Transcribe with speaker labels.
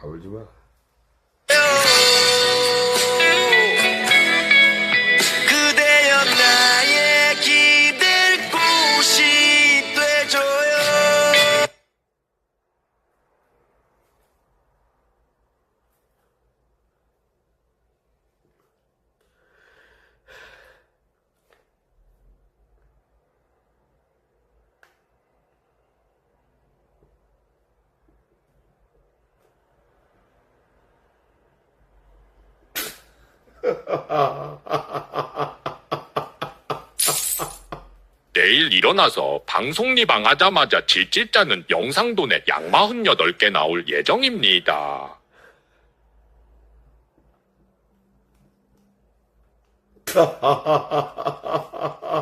Speaker 1: A última.
Speaker 2: 내일 일어나서 방송 리방하자마자 질질짜는 영상돈에 약 48개 나올 예정입니다.